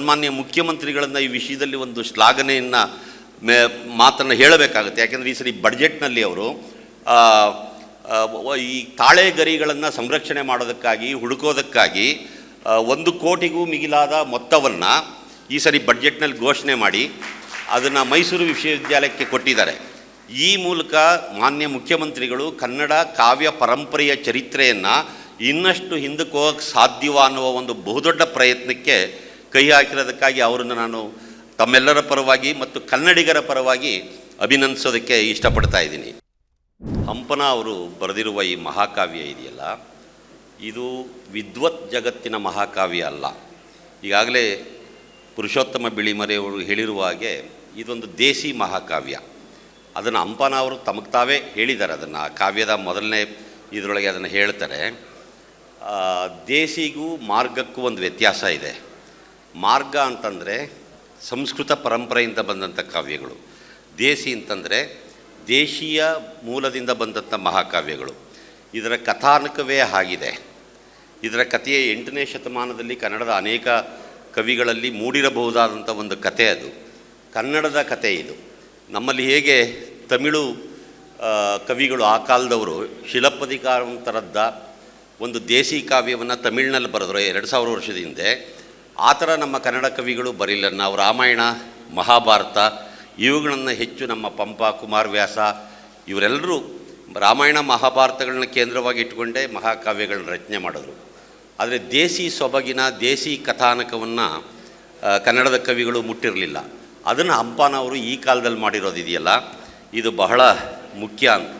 ಸನ್ಮಾನ್ಯ ಮುಖ್ಯಮಂತ್ರಿಗಳನ್ನು ಈ ವಿಷಯದಲ್ಲಿ ಒಂದು ಶ್ಲಾಘನೆಯನ್ನು ಮೇ ಮಾತನ್ನು ಹೇಳಬೇಕಾಗುತ್ತೆ. ಯಾಕೆಂದರೆ ಈ ಸರಿ ಬಡ್ಜೆಟ್ನಲ್ಲಿ ಅವರು ಈ ತಾಳೆ ಗರಿಗಳನ್ನು ಸಂರಕ್ಷಣೆ ಮಾಡೋದಕ್ಕಾಗಿ, ಹುಡುಕೋದಕ್ಕಾಗಿ ಒಂದು ಕೋಟಿಗೂ ಮಿಗಿಲಾದ ಮೊತ್ತವನ್ನು ಈ ಸರಿ ಬಡ್ಜೆಟ್ನಲ್ಲಿ ಘೋಷಣೆ ಮಾಡಿ ಅದನ್ನು ಮೈಸೂರು ವಿಶ್ವವಿದ್ಯಾಲಯಕ್ಕೆ ಕೊಟ್ಟಿದ್ದಾರೆ. ಈ ಮೂಲಕ ಮಾನ್ಯ ಮುಖ್ಯಮಂತ್ರಿಗಳು ಕನ್ನಡ ಕಾವ್ಯ ಪರಂಪರೆಯ ಚರಿತ್ರೆಯನ್ನು ಇನ್ನಷ್ಟು ಹಿಂದಕ್ಕೆ ಹೋಗಕ್ಕೆ ಸಾಧ್ಯವ ಅನ್ನುವ ಒಂದು ಬಹುದೊಡ್ಡ ಪ್ರಯತ್ನಕ್ಕೆ ಕೈ ಹಾಕಿರೋದಕ್ಕಾಗಿ ಅವರನ್ನು ನಾನು ತಮ್ಮೆಲ್ಲರ ಪರವಾಗಿ ಮತ್ತು ಕನ್ನಡಿಗರ ಪರವಾಗಿ ಅಭಿನಂದಿಸೋದಕ್ಕೆ ಇಷ್ಟಪಡ್ತಾ ಇದ್ದೀನಿ. ಹಂಪನ ಅವರು ಬರೆದಿರುವ ಈ ಮಹಾಕಾವ್ಯ ಇದೆಯಲ್ಲ? ಇದು ವಿದ್ವತ್ ಜಗತ್ತಿನ ಮಹಾಕಾವ್ಯ ಅಲ್ಲ. ಈಗಾಗಲೇ ಪುರುಷೋತ್ತಮ ಬಿಳಿಮರೆಯವರು ಹೇಳಿರುವ ಹಾಗೆ ಇದೊಂದು ದೇಸಿ ಮಹಾಕಾವ್ಯ. ಅದನ್ನು ಹಂಪನ ಅವರು ತಮಗೆ ತಾವೇ ಹೇಳಿದ್ದಾರೆ. ಅದನ್ನು ಆ ಕಾವ್ಯದ ಮೊದಲನೇ ಇದರೊಳಗೆ ಅದನ್ನು ಹೇಳ್ತಾರೆ. ದೇಸಿಗೂ ಮಾರ್ಗಕ್ಕೂ ಒಂದು ವ್ಯತ್ಯಾಸ ಇದೆ. ಮಾರ್ಗ ಅಂತಂದರೆ ಸಂಸ್ಕೃತ ಪರಂಪರೆಯಿಂದ ಬಂದಂಥ ಕಾವ್ಯಗಳು. ದೇಸಿ ಅಂತಂದರೆ ದೇಶೀಯ ಮೂಲದಿಂದ ಬಂದಂಥ ಮಹಾಕಾವ್ಯಗಳು. ಇದರ ಕಥಾನಕವೇ ಆಗಿದೆ. ಇದರ ಕಥೆಯ ಎಂಟನೇ ಶತಮಾನದಲ್ಲಿ ಕನ್ನಡದ ಅನೇಕ ಕವಿಗಳಲ್ಲಿ ಮೂಡಿರಬಹುದಾದಂಥ ಒಂದು ಕತೆ ಅದು. ಕನ್ನಡದ ಕತೆ ಇದು. ನಮ್ಮಲ್ಲಿ ಹೇಗೆ ತಮಿಳು ಕವಿಗಳು ಆ ಕಾಲದವರು ಶಿಲಪ್ಪದಿಕಾರಂತರದ್ದ ಒಂದು ದೇಸಿ ಕಾವ್ಯವನ್ನು ತಮಿಳಿನಲ್ಲಿ ಬರೆದ್ರು. ಎರಡು ಸಾವಿರ ವರ್ಷದ ಹಿಂದೆ ಆ ಥರ ನಮ್ಮ ಕನ್ನಡ ಕವಿಗಳು ಬರಿಲ್ಲ ನಾವು ರಾಮಾಯಣ, ಮಹಾಭಾರತ, ಇವುಗಳನ್ನು ಹೆಚ್ಚು ನಮ್ಮ ಪಂಪ, ಕುಮಾರವ್ಯಾಸ, ಇವರೆಲ್ಲರೂ ರಾಮಾಯಣ, ಮಹಾಭಾರತಗಳನ್ನ ಕೇಂದ್ರವಾಗಿ ಇಟ್ಕೊಂಡೇ ಮಹಾಕಾವ್ಯಗಳನ್ನ ರಚನೆ ಮಾಡಿದ್ರು. ಆದರೆ ದೇಸಿ ಸೊಬಗಿನ ದೇಸಿ ಕಥಾನಕವನ್ನು ಕನ್ನಡದ ಕವಿಗಳು ಮುಟ್ಟಿರಲಿಲ್ಲ. ಅದನ್ನು ಹಂಪನ ಅವರು ಈ ಕಾಲದಲ್ಲಿ ಮಾಡಿರೋದಿದೆಯಲ್ಲ ಇದು ಬಹಳ ಮುಖ್ಯ ಅಂತ.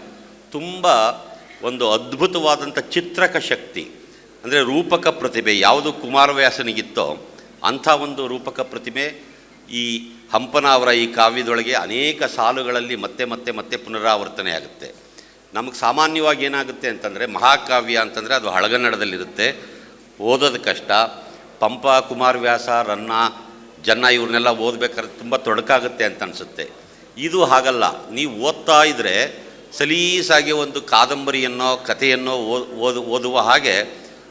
ತುಂಬ ಒಂದು ಅದ್ಭುತವಾದಂಥ ಚಿತ್ರಕ ಶಕ್ತಿ. ಅಂದರೆ ರೂಪಕ ಪ್ರತಿಭೆ, ಯಾವುದು ಕುಮಾರವ್ಯಾಸನಿಗಿತ್ತೋ ಅಂಥ ಒಂದು ರೂಪಕ ಪ್ರತಿಮೆ ಈ ಹಂಪನ ಅವರ ಈ ಕಾವ್ಯದೊಳಗೆ ಅನೇಕ ಸಾಲುಗಳಲ್ಲಿ ಮತ್ತೆ ಮತ್ತೆ ಮತ್ತೆ ಪುನರಾವರ್ತನೆ ಆಗುತ್ತೆ. ನಮಗೆ ಸಾಮಾನ್ಯವಾಗಿ ಏನಾಗುತ್ತೆ ಅಂತಂದರೆ ಮಹಾಕಾವ್ಯ ಅಂತಂದರೆ ಅದು ಹಳಗನ್ನಡದಲ್ಲಿರುತ್ತೆ. ಓದೋದು ಕಷ್ಟ. ಪಂಪ ಕುಮಾರವ್ಯಾಸ ರನ್ನ, ಜನ್ನ ಇವ್ರನ್ನೆಲ್ಲ ಓದಬೇಕಾದ್ರೆ ತುಂಬ ತೊಡಕಾಗುತ್ತೆ ಅಂತ ಅನಿಸುತ್ತೆ. ಇದು ಹಾಗಲ್ಲ. ನೀವು ಓದ್ತಾ ಇದ್ದರೆ ಸಲೀಸಾಗಿ ಒಂದು ಕಾದಂಬರಿಯನ್ನೋ, ಕಥೆಯನ್ನೋ ಓದು, ಓದುವ ಹಾಗೆ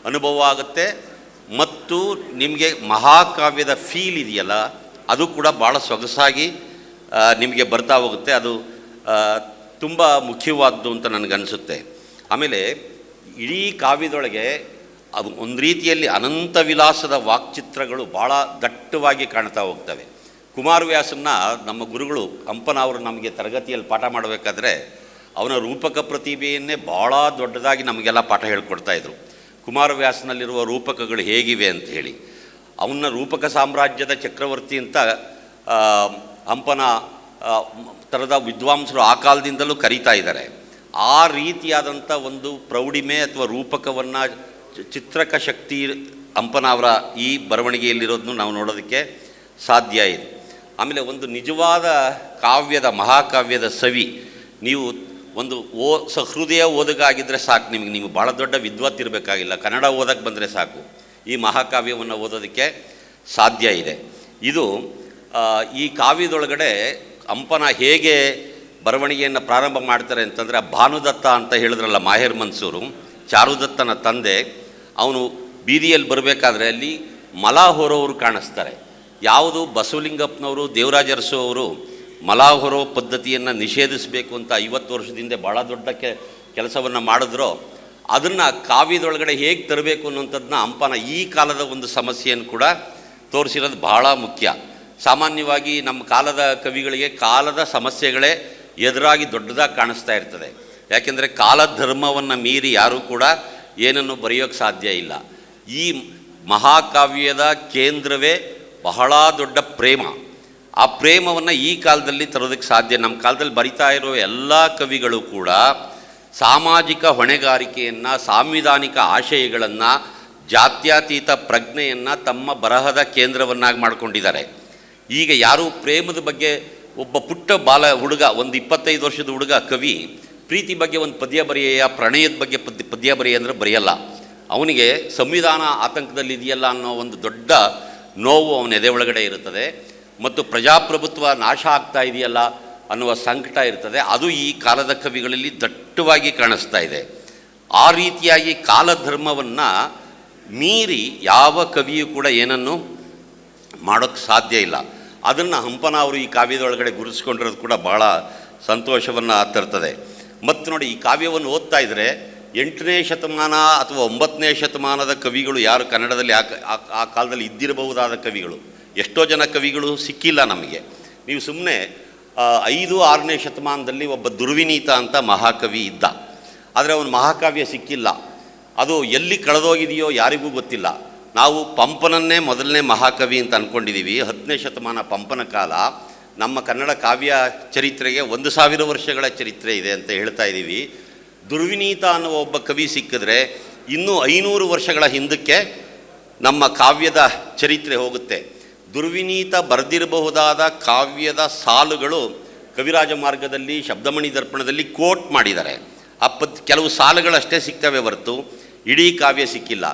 ಅನುಭವ ಆಗುತ್ತೆ. ಮತ್ತು ನಿಮಗೆ ಮಹಾಕಾವ್ಯದ ಫೀಲ್ ಇದೆಯಲ್ಲ, ಅದು ಕೂಡ ಭಾಳ ಸೊಗಸಾಗಿ ನಿಮಗೆ ಬರ್ತಾ ಹೋಗುತ್ತೆ. ಅದು ತುಂಬ ಮುಖ್ಯವಾದ್ದು ಅಂತ ನನಗನ್ಸುತ್ತೆ. ಆಮೇಲೆ ಇಡೀ ಕಾವ್ಯದೊಳಗೆ ಅದು ಒಂದು ರೀತಿಯಲ್ಲಿ ಅನಂತ ವಿಲಾಸದ ವಾಕ್ಚಿತ್ರಗಳು ಭಾಳ ದಟ್ಟವಾಗಿ ಕಾಣ್ತಾ ಹೋಗ್ತವೆ. ಕುಮಾರವ್ಯಾಸನ್ನ ನಮ್ಮ ಗುರುಗಳು ಹಂಪನ ಅವರು ನಮಗೆ ತರಗತಿಯಲ್ಲಿ ಪಾಠ ಮಾಡಬೇಕಾದ್ರೆ, ಅವನ ರೂಪಕ ಪ್ರತಿಭೆಯನ್ನೇ ಭಾಳ ದೊಡ್ಡದಾಗಿ ನಮಗೆಲ್ಲ ಪಾಠ ಹೇಳ್ಕೊಡ್ತಾ ಇದ್ರು. ಕುಮಾರವ್ಯಾಸನಲ್ಲಿರುವ ರೂಪಕಗಳು ಹೇಗಿವೆ ಅಂತ ಹೇಳಿ. ಅವನ್ನ ರೂಪಕ ಸಾಮ್ರಾಜ್ಯದ ಚಕ್ರವರ್ತಿ ಅಂತ ಹಂಪನ ಥರದ ವಿದ್ವಾಂಸರು ಆ ಕಾಲದಿಂದಲೂ ಕರೀತಾ ಇದ್ದಾರೆ. ಆ ರೀತಿಯಾದಂಥ ಒಂದು ಪ್ರೌಢಿಮೆ ಅಥವಾ ರೂಪಕವನ್ನು ಚಿತ್ರಕ ಶಕ್ತಿ ಹಂಪನ ಅವರ ಈ ಬರವಣಿಗೆಯಲ್ಲಿರೋದನ್ನು ನಾವು ನೋಡೋದಕ್ಕೆ ಸಾಧ್ಯ ಇದೆ. ಆಮೇಲೆ ಒಂದು ನಿಜವಾದ ಕಾವ್ಯದ ಮಹಾಕಾವ್ಯದ ಸವಿ, ನೀವು ಒಂದು ಓ ಸಹೃದಯ ಓದಕ ಆಗಿದ್ದರೆ ಸಾಕು. ನಿಮಗೆ ನೀವು ಭಾಳ ದೊಡ್ಡ ವಿದ್ವತ್ ಇರಬೇಕಾಗಿಲ್ಲ. ಕನ್ನಡ ಓದಕ್ಕೆ ಬಂದರೆ ಸಾಕು. ಈ ಮಹಾಕಾವ್ಯವನ್ನು ಓದೋದಕ್ಕೆ ಸಾಧ್ಯ ಇದೆ. ಇದು ಈ ಕಾವ್ಯದೊಳಗಡೆ ಹಂಪನ ಹೇಗೆ ಬರವಣಿಗೆಯನ್ನು ಪ್ರಾರಂಭ ಮಾಡ್ತಾರೆ ಅಂತಂದರೆ ಭಾನುದತ್ತ ಅಂತ ಹೇಳಿದ್ರಲ್ಲ ಮಾಹೇರ್ ಮನ್ಸೂರು, ಚಾರುದತ್ತನ ತಂದೆ, ಅವನು ಬೀದಿಯಲ್ಲಿ ಬರಬೇಕಾದ್ರೆ ಅಲ್ಲಿ ಮಲ ಹೊರೋರು ಕಾಣಿಸ್ತಾರೆ. ಯಾವುದು ಬಸವಲಿಂಗಪ್ಪನವರು ದೇವರಾಜ ಅವರು ಮಲ ಹೊರೋ ಪದ್ಧತಿಯನ್ನು ನಿಷೇಧಿಸಬೇಕು ಅಂತ ಐವತ್ತು ವರ್ಷದಿಂದ ಭಾಳ ದೊಡ್ಡ ಕೆ ಕೆಲಸವನ್ನು ಮಾಡಿದ್ರೋ, ಅದನ್ನು ಕಾವ್ಯದೊಳಗಡೆ ಹೇಗೆ ತರಬೇಕು ಅನ್ನೋಂಥದ್ದನ್ನ ಹಂಪನ ಈ ಕಾಲದ ಒಂದು ಸಮಸ್ಯೆಯನ್ನು ಕೂಡ ತೋರಿಸಿರೋದು ಬಹಳ ಮುಖ್ಯ. ಸಾಮಾನ್ಯವಾಗಿ ನಮ್ಮ ಕಾಲದ ಕವಿಗಳಿಗೆ ಕಾಲದ ಸಮಸ್ಯೆಗಳೇ ಎದುರಾಗಿ ದೊಡ್ಡದಾಗಿ ಕಾಣಿಸ್ತಾ ಇರ್ತದೆ. ಯಾಕೆಂದರೆ ಕಾಲಧರ್ಮವನ್ನು ಮೀರಿ ಯಾರೂ ಕೂಡ ಏನನ್ನು ಬರೆಯೋಕ್ಕೆ ಸಾಧ್ಯ ಇಲ್ಲ. ಈ ಮಹಾಕಾವ್ಯದ ಕೇಂದ್ರವೇ ಬಹಳ ದೊಡ್ಡ ಪ್ರೇಮ. ಆ ಪ್ರೇಮವನ್ನು ಈ ಕಾಲದಲ್ಲಿ ತರೋದಕ್ಕೆ ಸಾಧ್ಯ. ನಮ್ಮ ಕಾಲದಲ್ಲಿ ಬರಿತಾ ಇರೋ ಎಲ್ಲ ಕವಿಗಳು ಕೂಡ ಸಾಮಾಜಿಕ ಹೊಣೆಗಾರಿಕೆಯನ್ನು, ಸಾಂವಿಧಾನಿಕ ಆಶಯಗಳನ್ನು, ಜಾತ್ಯತೀತ ಪ್ರಜ್ಞೆಯನ್ನು ತಮ್ಮ ಬರಹದ ಕೇಂದ್ರವನ್ನಾಗಿ ಮಾಡಿಕೊಂಡಿದ್ದಾರೆ. ಈಗ ಯಾರೂ ಪ್ರೇಮದ ಬಗ್ಗೆ ಒಬ್ಬ ಪುಟ್ಟ ಬಾಲ ಹುಡುಗ, ಒಂದು ಇಪ್ಪತ್ತೈದು ವರ್ಷದ ಹುಡುಗ, ಕವಿ, ಪ್ರೀತಿ ಬಗ್ಗೆ ಒಂದು ಪದ್ಯ ಬರೆಯ ಪ್ರಣಯದ ಬಗ್ಗೆ ಪದ್ಯ ಪದ್ಯ ಬರೆಯ ಅಂದರೆ ಬರೆಯಲ್ಲ. ಅವನಿಗೆ ಸಂವಿಧಾನ ಆತಂಕದಲ್ಲಿದೆಯಲ್ಲ ಅನ್ನೋ ಒಂದು ದೊಡ್ಡ ನೋವು ಅವನ ಎದೆ ಒಳಗಡೆ ಇರುತ್ತದೆ. ಮತ್ತು ಪ್ರಜಾಪ್ರಭುತ್ವ ನಾಶ ಆಗ್ತಾ ಇದೆಯಲ್ಲ ಅನ್ನುವ ಸಂಕಟ ಇರ್ತದೆ. ಅದು ಈ ಕಾಲದ ಕವಿಗಳಲ್ಲಿ ದಟ್ಟವಾಗಿ ಕಾಣಿಸ್ತಾ ಇದೆ. ಆ ರೀತಿಯಾಗಿ ಕಾಲಧರ್ಮವನ್ನು ಮೀರಿ ಯಾವ ಕವಿಯೂ ಕೂಡ ಏನನ್ನು ಮಾಡೋಕ್ಕೆ ಸಾಧ್ಯ ಇಲ್ಲ. ಅದನ್ನು ಹಂಪನ ಅವರು ಈ ಕಾವ್ಯದೊಳಗಡೆ ಗುರುತಿಸ್ಕೊಂಡಿರೋದು ಕೂಡ ಭಾಳ ಸಂತೋಷವನ್ನು ತರ್ತದೆ. ಮತ್ತು ನೋಡಿ, ಈ ಕಾವ್ಯವನ್ನು ಓದ್ತಾ ಇದ್ದರೆ ಎಂಟನೇ ಶತಮಾನ ಅಥವಾ ಒಂಬತ್ತನೇ ಶತಮಾನದ ಕವಿಗಳು ಯಾರು ಕನ್ನಡದಲ್ಲಿ ಆ ಕಾಲದಲ್ಲಿ ಇದ್ದಿರಬಹುದಾದ ಕವಿಗಳು? ಎಷ್ಟೋ ಜನ ಕವಿಗಳು ಸಿಕ್ಕಿಲ್ಲ ನಮಗೆ. ನೀವು ಸುಮ್ಮನೆ ಐದು ಆರನೇ ಶತಮಾನದಲ್ಲಿ ಒಬ್ಬ ದುರ್ವಿನೀತ ಅಂತ ಮಹಾಕವಿ ಇದ್ದ. ಆದರೆ ಅವನು ಮಹಾಕಾವ್ಯ ಸಿಕ್ಕಿಲ್ಲ. ಅದು ಎಲ್ಲಿ ಕಳೆದೋಗಿದೆಯೋ ಯಾರಿಗೂ ಗೊತ್ತಿಲ್ಲ. ನಾವು ಪಂಪನನ್ನೇ ಮೊದಲನೇ ಮಹಾಕವಿ ಅಂತ ಅಂದ್ಕೊಂಡಿದ್ದೀವಿ ಹತ್ತನೇ ಶತಮಾನ ಪಂಪನ ಕಾಲ ನಮ್ಮ ಕನ್ನಡ ಕಾವ್ಯ ಚರಿತ್ರೆಗೆ ಒಂದು ಸಾವಿರ ವರ್ಷಗಳ ಚರಿತ್ರೆ ಇದೆ ಅಂತ ಹೇಳ್ತಾ ಇದ್ದೀವಿ. ದುರ್ವಿನೀತ ಅನ್ನುವ ಒಬ್ಬ ಕವಿ ಸಿಕ್ಕಿದ್ರೆ ಇನ್ನೂ ಐನೂರು ವರ್ಷಗಳ ಹಿಂದಕ್ಕೆ ನಮ್ಮ ಕಾವ್ಯದ ಚರಿತ್ರೆ ಹೋಗುತ್ತೆ. ದುರ್ವಿನೀತ ಬರೆದಿರಬಹುದಾದ ಕಾವ್ಯದ ಸಾಲುಗಳು ಕವಿರಾಜ ಮಾರ್ಗದಲ್ಲಿ, ಶಬ್ದಮಣಿ ದರ್ಪಣದಲ್ಲಿ ಕೋಟ್ ಮಾಡಿದ್ದಾರೆ. ಅಪ್ಪ ಕೆಲವು ಸಾಲುಗಳಷ್ಟೇ ಸಿಗ್ತವೆ ಹೊರತು ಇಡೀ ಕಾವ್ಯ ಸಿಕ್ಕಿಲ್ಲ.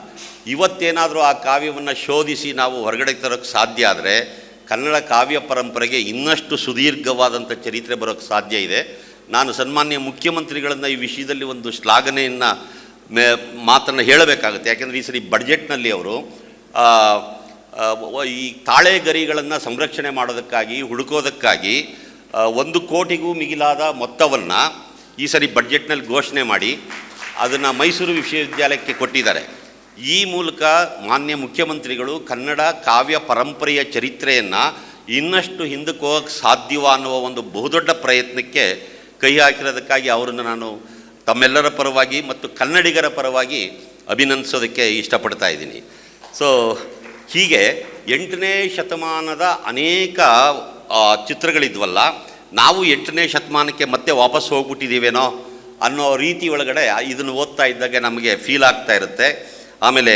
ಇವತ್ತೇನಾದರೂ ಆ ಕಾವ್ಯವನ್ನು ಶೋಧಿಸಿ ನಾವು ಹೊರಗಡೆ ತರೋಕ್ಕೆ ಸಾಧ್ಯ ಆದರೆ ಕನ್ನಡ ಕಾವ್ಯ ಪರಂಪರೆಗೆ ಇನ್ನಷ್ಟು ಸುದೀರ್ಘವಾದಂಥ ಚರಿತ್ರೆ ಬರೋಕ್ಕೆ ಸಾಧ್ಯ ಇದೆ. ನಾನು ಸನ್ಮಾನ್ಯ ಮುಖ್ಯಮಂತ್ರಿಗಳನ್ನು ಈ ವಿಷಯದಲ್ಲಿ ಒಂದು ಶ್ಲಾಘನೆಯನ್ನು ಮೇ ಮಾತನ್ನು ಹೇಳಬೇಕಾಗುತ್ತೆ. ಯಾಕೆಂದರೆ ಈ ಸರಿ ಬಡ್ಜೆಟ್ನಲ್ಲಿ ಅವರು ಈ ತಾಳೆ ಗರಿಗಳನ್ನು ಸಂರಕ್ಷಣೆ ಮಾಡೋದಕ್ಕಾಗಿ, ಹುಡುಕೋದಕ್ಕಾಗಿ ಒಂದು ಕೋಟಿಗೂ ಮಿಗಿಲಾದ ಮೊತ್ತವನ್ನು ಈ ಸರಿ ಬಡ್ಜೆಟ್ನಲ್ಲಿ ಘೋಷಣೆ ಮಾಡಿ ಅದನ್ನು ಮೈಸೂರು ವಿಶ್ವವಿದ್ಯಾಲಯಕ್ಕೆ ಕೊಟ್ಟಿದ್ದಾರೆ. ಈ ಮೂಲಕ ಮಾನ್ಯ ಮುಖ್ಯಮಂತ್ರಿಗಳು ಕನ್ನಡ ಕಾವ್ಯ ಪರಂಪರೆಯ ಚರಿತ್ರೆಯನ್ನು ಇನ್ನಷ್ಟು ಹಿಂದಕ್ಕೆ ಹೋಗಕ್ಕೆ ಸಾಧ್ಯವ ಅನ್ನುವ ಒಂದು ಬಹುದೊಡ್ಡ ಪ್ರಯತ್ನಕ್ಕೆ ಕೈ ಹಾಕಿರೋದಕ್ಕಾಗಿ ಅವರನ್ನು ನಾನು ತಮ್ಮೆಲ್ಲರ ಪರವಾಗಿ ಮತ್ತು ಕನ್ನಡಿಗರ ಪರವಾಗಿ ಅಭಿನಂದಿಸೋದಕ್ಕೆ ಇಷ್ಟಪಡ್ತಾ ಇದ್ದೀನಿ. ಸೊ ಹೀಗೆ ಎಂಟನೇ ಶತಮಾನದ ಅನೇಕ ಚಿತ್ರಗಳಿದ್ವಲ್ಲ, ನಾವು ಎಂಟನೇ ಶತಮಾನಕ್ಕೆ ಮತ್ತೆ ವಾಪಸ್ ಹೋಗ್ಬಿಟ್ಟಿದ್ದೀವೇನೋ ಅನ್ನೋ ರೀತಿ ಒಳಗಡೆ ಇದನ್ನು ಓದ್ತಾ ಇದ್ದಾಗ ನಮಗೆ ಫೀಲ್ ಆಗ್ತಾ ಇರುತ್ತೆ. ಆಮೇಲೆ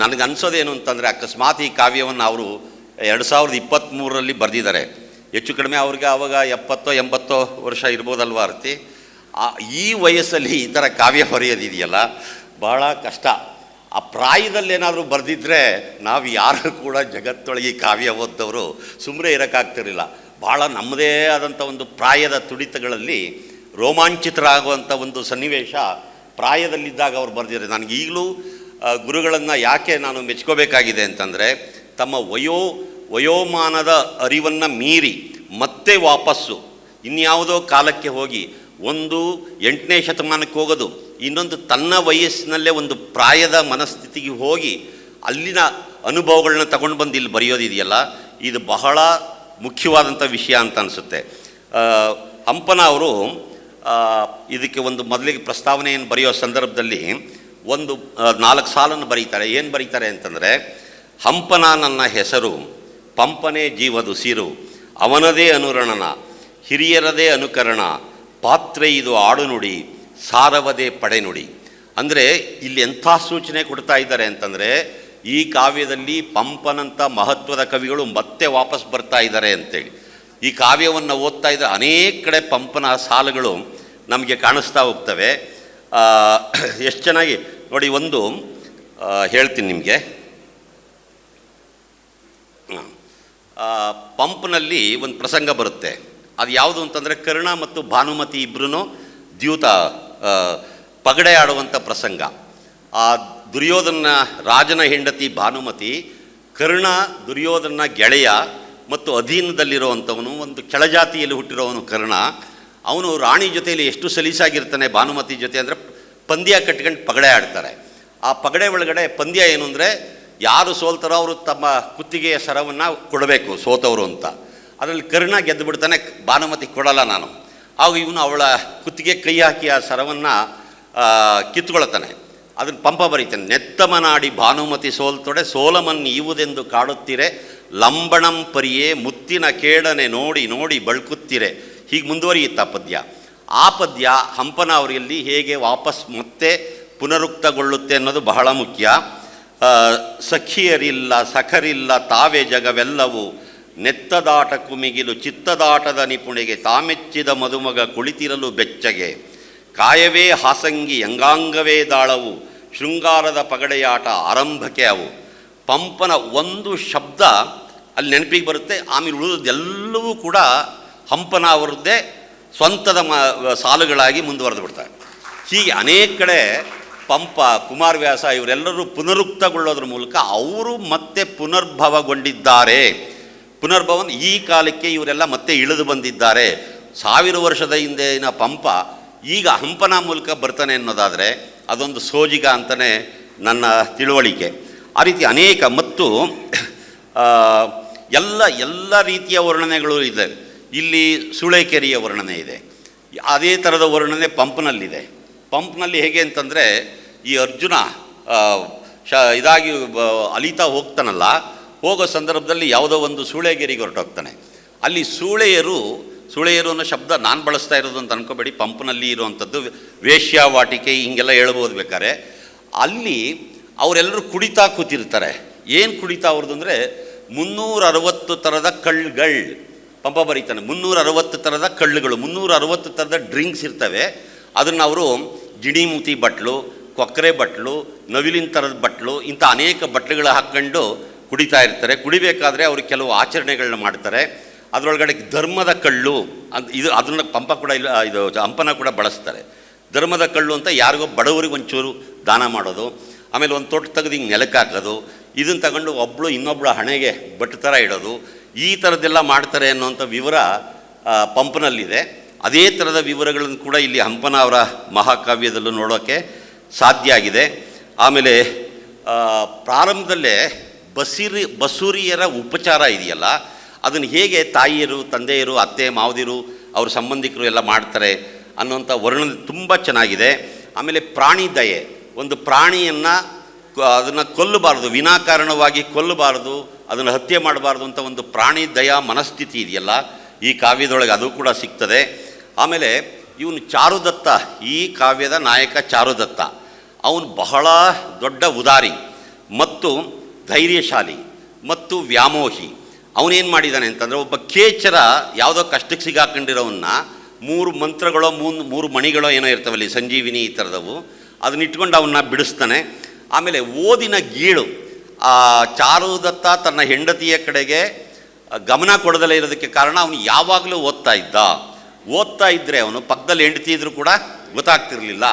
ನನಗೆ ಅನಿಸೋದೇನು ಅಂತಂದರೆ ಅಕಸ್ಮಾತ್ ಈ ಕಾವ್ಯವನ್ನು ಅವರು ಎರಡು ಸಾವಿರದ ಇಪ್ಪತ್ತ್ಮೂರರಲ್ಲಿ ಬರೆದಿದ್ದಾರೆ. ಹೆಚ್ಚು ಕಡಿಮೆ ಅವ್ರಿಗೆ ಆವಾಗ ಎಪ್ಪತ್ತೋ, ಎಂಬತ್ತೋ ವರ್ಷ ಇರ್ಬೋದಲ್ವ ಅರ್ತಿ ಈ ವಯಸ್ಸಲ್ಲಿ ಈ ಥರ ಕಾವ್ಯ ಬರೆಯೋದಿದೆಯಲ್ಲ ಭಾಳ ಕಷ್ಟ. ಆ ಪ್ರಾಯದಲ್ಲಿ ಏನಾದರೂ ಬರೆದಿದ್ದರೆ ನಾವು ಯಾರು ಕೂಡ ಜಗತ್ತೊಳಗೆ ಕಾವ್ಯ ಓದ್ದವರು ಸುಮ್ಮನೆ ಇರೋಕ್ಕಾಗ್ತಿರಲಿಲ್ಲ. ಭಾಳ ನಮ್ಮದೇ ಆದಂಥ ಒಂದು ಪ್ರಾಯದ ತುಡಿತಗಳಲ್ಲಿ ರೋಮಾಂಚಿತರಾಗುವಂಥ ಒಂದು ಸನ್ನಿವೇಶ ಪ್ರಾಯದಲ್ಲಿದ್ದಾಗ ಅವ್ರು ಬರೆದಿದ್ದಾರೆ ನನಗೆ ಈಗಲೂ ಗುರುಗಳನ್ನು ಯಾಕೆ ನಾನು ಮೆಚ್ಕೋಬೇಕಾಗಿದೆ ಅಂತಂದರೆ, ತಮ್ಮ ವಯೋ, ವಯೋಮಾನದ ಅರಿವನ್ನು ಮೀರಿ ಮತ್ತೆ ವಾಪಸ್ಸು, ಇನ್ಯಾವುದೋ ಕಾಲಕ್ಕೆ ಹೋಗಿ ಒಂದು ಎಂಟನೇ ಶತಮಾನಕ್ಕೆ ಹೋಗೋದು ಇನ್ನೊಂದು ತನ್ನ ವಯಸ್ಸಿನಲ್ಲೇ ಒಂದು ಪ್ರಾಯದ ಮನಸ್ಥಿತಿಗೆ ಹೋಗಿ ಅಲ್ಲಿನ ಅನುಭವಗಳನ್ನ ತಗೊಂಡು ಬಂದು ಇಲ್ಲಿ ಬರೆಯೋದಿದೆಯಲ್ಲ ಇದು ಬಹಳ ಮುಖ್ಯವಾದಂಥ ವಿಷಯ ಅಂತ ಅನಿಸುತ್ತೆ. ಹಂಪನ ಅವರು ಇದಕ್ಕೆ ಒಂದು ಮೊದಲಿಗೆ ಪ್ರಸ್ತಾವನೆಯನ್ನು ಬರೆಯೋ ಸಂದರ್ಭದಲ್ಲಿ ಒಂದು ನಾಲ್ಕು ಸಾಲನ್ನು ಬರೀತಾರೆ. ಏನು ಬರೀತಾರೆ ಅಂತಂದರೆ, ಹಂಪನ ನನ್ನ ಹೆಸರು, ಪಂಪನೇ ಜೀವದುಸಿರು ಅವನದೇ ಅನುರಣನ, ಹಿರಿಯರದೇ ಅನುಕರಣ, ಪಾತ್ರೆ ಇದು ಆಡುನುಡಿ ಸಾರವದೇ ಪಡೆನುಡಿ ಅಂದರೆ ಇಲ್ಲಿ ಎಂಥ ಸೂಚನೆ ಕೊಡ್ತಾ ಇದ್ದಾರೆ ಅಂತಂದರೆ, ಈ ಕಾವ್ಯದಲ್ಲಿ ಪಂಪನಂಥ ಮಹತ್ವದ ಕವಿಗಳು ಮತ್ತೆ ವಾಪಸ್ ಬರ್ತಾ ಇದ್ದಾರೆ ಅಂತೇಳಿ. ಈ ಕಾವ್ಯವನ್ನು ಓದ್ತಾ ಇದ್ದರೆ ಅನೇಕ ಕಡೆ ಪಂಪನ ಸಾಲುಗಳು ನಮಗೆ ಕಾಣಿಸ್ತಾ ಹೋಗ್ತವೆ. ಎಷ್ಟು ಚೆನ್ನಾಗಿ, ನೋಡಿ ಒಂದು ಹೇಳ್ತೀನಿ ನಿಮಗೆ. ಪಂಪ್ನಲ್ಲಿ ಒಂದು ಪ್ರಸಂಗ ಬರುತ್ತೆ. ಅದು ಯಾವುದು ಅಂತಂದರೆ ಕರ್ಣ ಮತ್ತು ಭಾನುಮತಿ ಇಬ್ಬರೂ ದ್ಯೂತ ಪಗಡೆ ಆಡುವಂಥ ಪ್ರಸಂಗ. ಆ ದುರ್ಯೋಧನ ರಾಜನ ಹೆಂಡತಿ ಭಾನುಮತಿ, ಕರ್ಣ ದುರ್ಯೋಧನ ಗೆಳೆಯ ಮತ್ತು ಅಧೀನದಲ್ಲಿರುವಂಥವನು ಒಂದು ಕೆಳಜಾತಿಯಲ್ಲಿ ಹುಟ್ಟಿರೋವನು ಕರ್ಣ. ಅವನು ರಾಣಿ ಜೊತೆಯಲ್ಲಿ ಎಷ್ಟು ಸಲೀಸಾಗಿರ್ತಾನೆ ಭಾನುಮತಿ ಜೊತೆ ಅಂದರೆ ಪಂದ್ಯ ಕಟ್ಕೊಂಡು ಪಗಡೆ ಆಡ್ತಾರೆ. ಆ ಪಗಡೆ ಒಳಗಡೆ ಪಂದ್ಯ ಏನು ಅಂದರೆ ಯಾರು ಸೋಲ್ತಾರೋ ಅವರು ತಮ್ಮ ಕುತ್ತಿಗೆಯ ಸರವನ್ನು ಕೊಡಬೇಕು ಸೋತವರು ಅಂತ. ಅದರಲ್ಲಿ ಕರ್ಣ ಗೆದ್ದು ಬಿಡ್ತಾನೆ ಭಾನುಮತಿ ಕೊಡಲ್ಲ ನಾನು. ಆಗ ಇವನು ಅವಳ ಕುತ್ತಿಗೆ ಕೈ ಹಾಕಿ ಆ ಸರವನ್ನು ಕಿತ್ಕೊಳ್ತಾನೆ ಅದನ್ನು ಪಂಪ ಬರೀತಾನೆ. ನೆತ್ತಮನಾಡಿ ಭಾನುಮತಿ ಸೋಲ್ತೊಡೆ ಸೋಲಮನ್ ಈವುದೆಂದು ಕಾಡುತ್ತೀರೆ, ಲಂಬಣಂ ಪರಿಯೇ ಮುತ್ತಿನ ಕೇಡನೆ ನೋಡಿ ನೋಡಿ ಬಳ್ಕುತ್ತೀರೆ. ಹೀಗೆ ಮುಂದುವರಿಯುತ್ತ ಪದ್ಯ. ಆ ಪದ್ಯ ಹಂಪನ ಅವರಲ್ಲಿ ಹೇಗೆ ವಾಪಸ್ ಮತ್ತೆ ಪುನರುಕ್ತಗೊಳ್ಳುತ್ತೆ ಅನ್ನೋದು ಬಹಳ ಮುಖ್ಯ. ಸಖಿಯರಿಲ್ಲ, ಸಖರಿಲ್ಲ, ತಾವೇ ಜಗವೆಲ್ಲವೂ. ನೆತ್ತದಾಟ ಕುಮಿಗಿಲು ಚಿತ್ತದಾಟದ ನಿಪುಣೆಗೆ ತಾಮೆಚ್ಚಿದ ಮದುಮಗ ಕುಳಿತಿರಲು ಬೆಚ್ಚಗೆ. ಕಾಯವೇ ಹಾಸಂಗಿ ಅಂಗಾಂಗವೇ ದಾಳವು, ಶೃಂಗಾರದ ಪಗಡೆಯಾಟ ಆರಂಭಕ್ಕೆ ಅವು. ಪಂಪನ ಒಂದು ಶಬ್ದ ಅಲ್ಲಿ ನೆನಪಿಗೆ ಬರುತ್ತೆ, ಆಮೇಲೆ ಉಳಿದೆಲ್ಲವೂ ಕೂಡ ಹಂಪನ ಅವರದ್ದೇ ಸ್ವಂತದ ಮ, ಸಾಲುಗಳಾಗಿ ಮುಂದುವರೆದು ಬಿಡ್ತಾರೆ. ಹೀಗೆ ಅನೇಕ ಕಡೆ ಪಂಪ, ಕುಮಾರವ್ಯಾಸ ಇವರೆಲ್ಲರೂ ಪುನರುಕ್ತಗೊಳ್ಳೋದ್ರ ಮೂಲಕ ಅವರು ಮತ್ತೆ ಪುನರ್ಭವಗೊಂಡಿದ್ದಾರೆ. ಪುನರ್ಭವನ್ ಈ ಕಾಲಕ್ಕೆ ಇವರೆಲ್ಲ ಮತ್ತೆ ಇಳಿದು ಬಂದಿದ್ದಾರೆ. ಸಾವಿರ ವರ್ಷದ ಹಿಂದೆನ ಪಂಪ ಈಗ ಹಂಪನ ಮೂಲಕ ಬರ್ತಾನೆ ಅನ್ನೋದಾದರೆ ಅದೊಂದು ಸೋಜಿಗ ಅಂತಲೇ ನನ್ನ ತಿಳುವಳಿಕೆ. ಆ ರೀತಿ ಅನೇಕ ಮತ್ತು ಎಲ್ಲ ಎಲ್ಲ ರೀತಿಯ ವರ್ಣನೆಗಳು ಇದೆ. ಇಲ್ಲಿ ಸುಳೆಕೆರೆಯ ವರ್ಣನೆ ಇದೆ. ಅದೇ ಥರದ ವರ್ಣನೆ ಪಂಪ್ನಲ್ಲಿದೆ. ಪಂಪ್ನಲ್ಲಿ ಹೇಗೆ ಅಂತಂದರೆ ಈ ಅರ್ಜುನ ಶ, ಇದಾಗಿ ಅಲಿತಾ ಹೋಗ್ತಾನಲ್ಲ ಹೋಗೋ ಸಂದರ್ಭದಲ್ಲಿ ಯಾವುದೋ ಒಂದು ಸೂಳೆಗೆರಿಗೆ ಹೊರಟೋಗ್ತಾನೆ. ಅಲ್ಲಿ ಸೂಳೆಯರು ಸೂಳೆಯರು ಅನ್ನೋ ಶಬ್ದ ನಾನು ಬಳಸ್ತಾ ಇರೋದು ಅಂತ ಅನ್ಕೋಬೇಡಿ, ಪಂಪ್ನಲ್ಲಿ ಇರುವಂಥದ್ದು ವೇಶ್ಯಾವಾಟಿಕೆ, ಹಿಂಗೆಲ್ಲ ಹೇಳ್ಬೋದು ಬೇಕಾರೆ ಅಲ್ಲಿ ಅವರೆಲ್ಲರೂ ಕುಡಿತಾ ಕೂತಿರ್ತಾರೆ. ಏನು ಕುಡಿತಾ ಅವ್ರದ್ದು ಅಂದರೆ ಮುನ್ನೂರ ಅರವತ್ತು ಥರದ ಕಳ್ಳುಗಳು ಪಂಪ ಬರೀತಾನೆ ಮುನ್ನೂರ ಅರವತ್ತು ಥರದ ಕಳ್ಳುಗಳು ಮುನ್ನೂರ ಅರವತ್ತು ಥರದ ಡ್ರಿಂಕ್ಸ್ ಇರ್ತವೆ. ಅದನ್ನು ಅವರು ಜಿಡಿಮೂತಿ ಬಟ್ಲು ಕೊಕ್ಕರೆ ಬಟ್ಲು, ನವಿಲಿನ ಥರದ ಬಟ್ಲು, ಇಂಥ ಅನೇಕ ಬಟ್ಲುಗಳು ಹಾಕ್ಕೊಂಡು ಕುಡಿತಾ ಇರ್ತಾರೆ. ಕುಡಿಬೇಕಾದ್ರೆ ಅವರು ಕೆಲವು ಆಚರಣೆಗಳನ್ನ ಮಾಡ್ತಾರೆ. ಅದರೊಳಗಡೆ ಧರ್ಮದ ಕಳ್ಳು ಅಂತ ಇದು ಅದನ್ನ ಪಂಪ ಕೂಡ ಇಲ್ಲ, ಇದು ಹಂಪನ ಕೂಡ ಬಳಸ್ತಾರೆ. ಧರ್ಮದ ಕಳ್ಳು ಅಂತ ಯಾರಿಗೋ ಬಡವರಿಗೆ ಒಂಚೂರು ದಾನ ಮಾಡೋದು. ಆಮೇಲೆ ಒಂದು ತೋಟ ತೆಗೆದು ಹಿಂಗೆ ನೆಲಕ್ಕೆ ಹಾಕೋದು. ಇದನ್ನು ತಗೊಂಡು ಒಬ್ಬಳು ಇನ್ನೊಬ್ಬಳ ಹಣೆಗೆ ಬಟ್ಟು ಥರ ಇಡೋದು. ಈ ಥರದ್ದೆಲ್ಲ ಮಾಡ್ತಾರೆ ಅನ್ನೋಂಥ ವಿವರ ಪಂಪನಲ್ಲಿದೆ. ಅದೇ ಥರದ ವಿವರಗಳನ್ನು ಕೂಡ ಇಲ್ಲಿ ಹಂಪನ ಅವರ ಮಹಾಕಾವ್ಯದಲ್ಲೂ ನೋಡೋಕ್ಕೆ ಸಾಧ್ಯ ಆಗಿದೆ. ಆಮೇಲೆ ಪ್ರಾರಂಭದಲ್ಲೇ ಬಸಿರಿ ಬಸೂರಿಯರ ಉಪಚಾರ ಇದೆಯಲ್ಲ, ಅದನ್ನು ಹೇಗೆ ತಾಯಿಯರು, ತಂದೆಯರು, ಅತ್ತೆ, ಮಾವದಿರು, ಅವ್ರ ಸಂಬಂಧಿಕರು ಎಲ್ಲ ಮಾಡ್ತಾರೆ ಅನ್ನೋಂಥ ವರ್ಣನೆ ತುಂಬ ಚೆನ್ನಾಗಿದೆ. ಆಮೇಲೆ ಪ್ರಾಣಿ ದಯೆ, ಒಂದು ಪ್ರಾಣಿಯನ್ನು ಅದನ್ನು ಕೊಲ್ಲಬಾರ್ದು, ವಿನಾಕಾರಣವಾಗಿ ಕೊಲ್ಲಬಾರ್ದು, ಅದನ್ನು ಹತ್ಯೆ ಮಾಡಬಾರ್ದು ಅಂತ ಒಂದು ಪ್ರಾಣಿ ದಯಾ ಮನಸ್ಥಿತಿ ಇದೆಯಲ್ಲ, ಈ ಕಾವ್ಯದೊಳಗೆ ಅದು ಕೂಡ ಸಿಗ್ತದೆ. ಆಮೇಲೆ ಇವನು ಚಾರುದತ್ತ, ಈ ಕಾವ್ಯದ ನಾಯಕ ಚಾರುದತ್ತ. ಅವನು ಬಹಳ ದೊಡ್ಡ ಉದಾರಿ. ಮತ್ತು ಧೈರ್ಯಶಾಲಿ ಮತ್ತು ವ್ಯಾಮೋಹಿ. ಅವನೇನು ಮಾಡಿದ್ದಾನೆ ಅಂತಂದರೆ ಒಬ್ಬ ಕೇಚರ ಯಾವುದೋ ಕಷ್ಟಕ್ಕೆ ಸಿಗಾಕೊಂಡಿರೋವನ್ನ ಮೂರು ಮಂತ್ರಗಳೋ ಮೂರು ಮೂರು ಮಣಿಗಳೋ ಏನೋ ಇರ್ತವಲ್ಲಿ ಸಂಜೀವಿನಿ ಈ ಥರದವು, ಅದನ್ನ ಇಟ್ಕೊಂಡು ಅವನ್ನ ಬಿಡಿಸ್ತಾನೆ. ಆಮೇಲೆ ಓದಿನ ಗೀಳು. ಆ ಚಾರುದತ್ತ ತನ್ನ ಹೆಂಡತಿಯ ಕಡೆಗೆ ಗಮನ ಕೊಡದಲ್ಲೇ ಇರೋದಕ್ಕೆ ಕಾರಣ ಅವನು ಯಾವಾಗಲೂ ಓದ್ತಾ ಇದ್ದ. ಓದ್ತಾ ಇದ್ದರೆ ಅವನು ಪಕ್ಕದಲ್ಲಿ ಹೆಂಡತಿ ಇದ್ದರೂ ಕೂಡ ಗೊತ್ತಾಗ್ತಿರಲಿಲ್ಲ.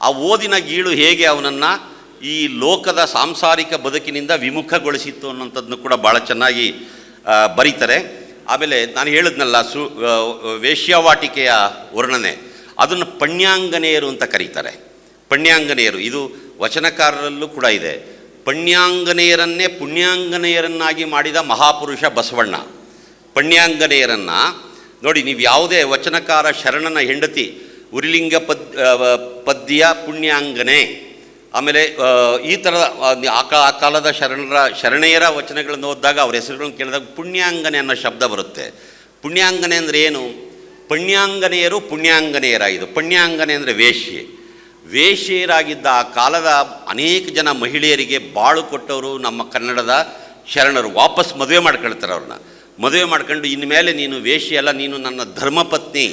ಆ ಓದಿನ ಗೀಳು ಹೇಗೆ ಅವನನ್ನು ಈ ಲೋಕದ ಸಾಂಸಾರಿಕ ಬದುಕಿನಿಂದ ವಿಮುಖಗೊಳಿಸಿತ್ತು ಅನ್ನೋಂಥದ್ದನ್ನು ಕೂಡ ಭಾಳ ಚೆನ್ನಾಗಿ ಬರೀತಾರೆ. ಆಮೇಲೆ ನಾನು ಹೇಳಿದ್ನಲ್ಲ, ಸು ವೇಶ್ಯಾವಾಟಿಕೆಯ ವರ್ಣನೆ. ಅದನ್ನು ಪಣ್ಯಾಂಗನೆಯರು ಅಂತ ಕರೀತಾರೆ. ಪಣ್ಯಾಂಗನೆಯರು, ಇದು ವಚನಕಾರರಲ್ಲೂ ಕೂಡ ಇದೆ. ಪಣ್ಯಾಂಗನೆಯರನ್ನೇ ಪುಣ್ಯಾಂಗನೆಯರನ್ನಾಗಿ ಮಾಡಿದ ಮಹಾಪುರುಷ ಬಸವಣ್ಣ. ಪಣ್ಯಾಂಗನೆಯರನ್ನು, ನೋಡಿ, ನೀವು ಯಾವುದೇ ವಚನಕಾರ ಶರಣನ ಹೆಂಡತಿ, ಉರಿಲಿಂಗ ಪದ್ ಪದ್ಯ ಪುಣ್ಯಾಂಗನೆ. ಆಮೇಲೆ ಈ ಥರದ ಆ, ಕಾಲದ ಶರಣರ ಶರಣೆಯರ ವಚನಗಳನ್ನು ಓದಿದಾಗ ಅವ್ರ ಹೆಸರುಗಳನ್ನು ಕೇಳಿದಾಗ ಪುಣ್ಯಾಂಗನೆ ಅನ್ನೋ ಶಬ್ದ ಬರುತ್ತೆ. ಪುಣ್ಯಾಂಗನೆ ಅಂದರೆ ಏನು? ಪುಣ್ಯಾಂಗನೆಯರು ಪುಣ್ಯಾಂಗನೆಯರಾಗಿದ್ದು. ಪುಣ್ಯಾಂಗನೆ ಅಂದರೆ ವೇಶ್ಯೆ. ವೇಶ್ಯೆಯರಾಗಿದ್ದ ಆ ಕಾಲದ ಅನೇಕ ಜನ ಮಹಿಳೆಯರಿಗೆ ಬಾಳು ಕೊಟ್ಟವರು ನಮ್ಮ ಕನ್ನಡದ ಶರಣರು. ವಾಪಸ್ ಮದುವೆ ಮಾಡ್ಕೊಳ್ತಾರೆ ಅವ್ರನ್ನ. ಮದುವೆ ಮಾಡ್ಕೊಂಡು ಇನ್ಮೇಲೆ ನೀನು ವೇಶ್ಯೆ ಅಲ್ಲ ನೀನು ನನ್ನ ಧರ್ಮಪತ್ನಿ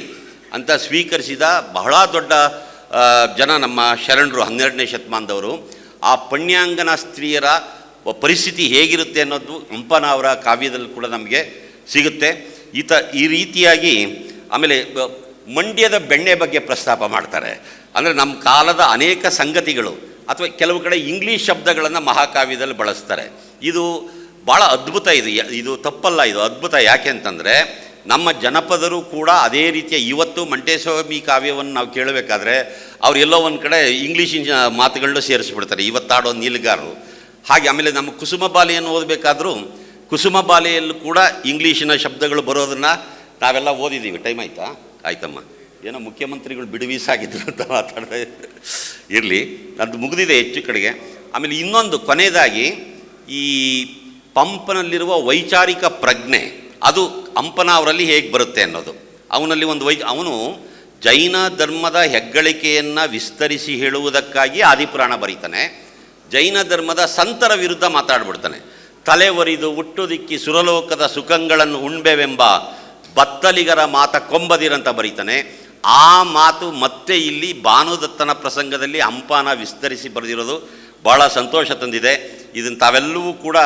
ಅಂತ ಸ್ವೀಕರಿಸಿದ ಬಹಳ ದೊಡ್ಡ ಜನ ನಮ್ಮ ಶರಣರು ಹನ್ನೆರಡನೇ ಶತಮಾನದವರು, ಆ ಪಣ್ಯಾಂಗನ ಸ್ತ್ರೀಯರ ಪರಿಸ್ಥಿತಿ ಹೇಗಿರುತ್ತೆ ಅನ್ನೋದು ಹಂಪನ ಅವರ ಕಾವ್ಯದಲ್ಲಿ ಕೂಡ ನಮಗೆ ಸಿಗುತ್ತೆ. ಈತ ಈ ರೀತಿಯಾಗಿ ಆಮೇಲೆ ಮಂಡ್ಯದ ಬೆಣ್ಣೆ ಬಗ್ಗೆ ಪ್ರಸ್ತಾಪ ಮಾಡ್ತಾರೆ. ಅಂದರೆ ನಮ್ಮ ಕಾಲದ ಅನೇಕ ಸಂಗತಿಗಳು ಅಥವಾ ಕೆಲವು ಕಡೆ ಇಂಗ್ಲೀಷ್ ಶಬ್ದಗಳನ್ನು ಮಹಾಕಾವ್ಯದಲ್ಲಿ ಬಳಸ್ತಾರೆ. ಇದು ಭಾಳ ಅದ್ಭುತ ಇದು ಇದು ತಪ್ಪಲ್ಲ, ಇದು ಅದ್ಭುತ ಯಾಕೆ ಅಂತಂದರೆ ನಮ್ಮ ಜನಪದರು ಕೂಡ ಅದೇ ರೀತಿಯ ಇವತ್ತು ಮಂಟೇಸ್ವಾಮಿ ಕಾವ್ಯವನ್ನು ನಾವು ಕೇಳಬೇಕಾದ್ರೆ ಅವ್ರು ಎಲ್ಲೋ ಒಂದು ಕಡೆ ಇಂಗ್ಲೀಷಿನ ಮಾತುಗಳನ್ನೂ ಸೇರಿಸ್ಬಿಡ್ತಾರೆ. ಇವತ್ತಾಡೋ ನೀಲಗಾರರು. ಹಾಗೆ ಆಮೇಲೆ ನಮ್ಮ ಕುಸುಮ ಬಾಲೆಯನ್ನು ಓದಬೇಕಾದ್ರೂ ಕುಸುಮ ಬಾಲೆಯಲ್ಲೂ ಕೂಡ ಇಂಗ್ಲೀಷಿನ ಶಬ್ದಗಳು ಬರೋದನ್ನು ನಾವೆಲ್ಲ ಓದಿದ್ದೀವಿ ಟೈಮ್ ಆಯಿತಾ? ಆಯ್ತಮ್ಮ. ಏನೋ ಮುಖ್ಯಮಂತ್ರಿಗಳು ಬಿಡುವೀಸಾಗಿದ್ರು ಅಂತ ಮಾತಾಡ್ತಾ ಇರಲಿ. ಅದು ಮುಗಿದಿದೆ ಹೆಚ್ಚು ಕಡೆಗೆ. ಆಮೇಲೆ ಇನ್ನೊಂದು ಕೊನೆಯದಾಗಿ ಈ ಪಂಪನಲ್ಲಿರುವ ವೈಚಾರಿಕ ಪ್ರಜ್ಞೆ. ಅದು ಹಂಪನ ಅವರಲ್ಲಿ ಹೇಗೆ ಬರುತ್ತೆ ಅನ್ನೋದು. ಅವನಲ್ಲಿ ಒಂದು ವೈ, ಅವನು ಜೈನ ಧರ್ಮದ ಹೆಗ್ಗಳಿಕೆಯನ್ನು ವಿಸ್ತರಿಸಿ ಹೇಳುವುದಕ್ಕಾಗಿ ಆದಿಪುರಾಣ ಬರೀತಾನೆ. ಜೈನ ಧರ್ಮದ ಸಂತರ ವಿರುದ್ಧ ಮಾತಾಡ್ಬಿಡ್ತಾನೆ. ತಲೆ ಒರಿದು ಹುಟ್ಟುದಿಕ್ಕಿ ಸುರಲೋಕದ ಸುಖಗಳನ್ನು ಉಣ್ಬೇವೆಂಬ ಬತ್ತಲಿಗರ ಮಾತ ಕೊಂಬದಿರಂತ ಬರೀತಾನೆ. ಆ ಮಾತು ಮತ್ತೆ ಇಲ್ಲಿ ಭಾನುದತ್ತನ ಪ್ರಸಂಗದಲ್ಲಿ ಹಂಪಾನ ವಿಸ್ತರಿಸಿ ಬರೆದಿರೋದು ಭಾಳ ಸಂತೋಷ ತಂದಿದೆ. ಇದನ್ನು ತಾವೆಲ್ಲವೂ ಕೂಡ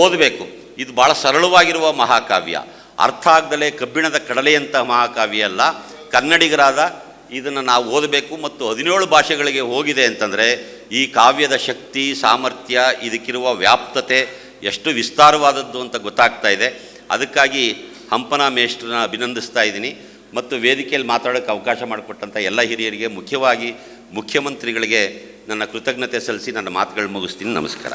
ಓದಬೇಕು. ಇದು ಭಾಳ ಸರಳವಾಗಿರುವ ಮಹಾಕಾವ್ಯ. ಅರ್ಥ ಆಗ್ದಲೇ ಕಬ್ಬಿಣದ ಕಡಲೆಯಂತಹ ಮಹಾಕಾವ್ಯ ಅಲ್ಲ. ಕನ್ನಡಿಗರಾದ ಇದನ್ನು ನಾವು ಓದಬೇಕು ಮತ್ತು ಹದಿನೇಳು ಭಾಷೆಗಳಿಗೆ ಹೋಗಿದೆ ಅಂತಂದರೆ ಈ ಕಾವ್ಯದ ಶಕ್ತಿ, ಸಾಮರ್ಥ್ಯ, ಇದಕ್ಕಿರುವ ವ್ಯಾಪ್ತತೆ ಎಷ್ಟು ವಿಸ್ತಾರವಾದದ್ದು ಅಂತ ಗೊತ್ತಾಗ್ತಾ ಇದೆ. ಅದಕ್ಕಾಗಿ ಹಂಪನ ಮೇಷ್ಟ್ರನ್ನ ಅಭಿನಂದಿಸ್ತಾ ಇದ್ದೀನಿ. ಮತ್ತು ವೇದಿಕೆಯಲ್ಲಿ ಮಾತಾಡೋಕ್ಕೆ ಅವಕಾಶ ಮಾಡಿಕೊಟ್ಟಂಥ ಎಲ್ಲ ಹಿರಿಯರಿಗೆ, ಮುಖ್ಯವಾಗಿ ಮುಖ್ಯಮಂತ್ರಿಗಳಿಗೆ ನನ್ನ ಕೃತಜ್ಞತೆ ಸಲ್ಲಿಸಿ ನನ್ನ ಮಾತುಗಳು ಮುಗಿಸ್ತೀನಿ. ನಮಸ್ಕಾರ.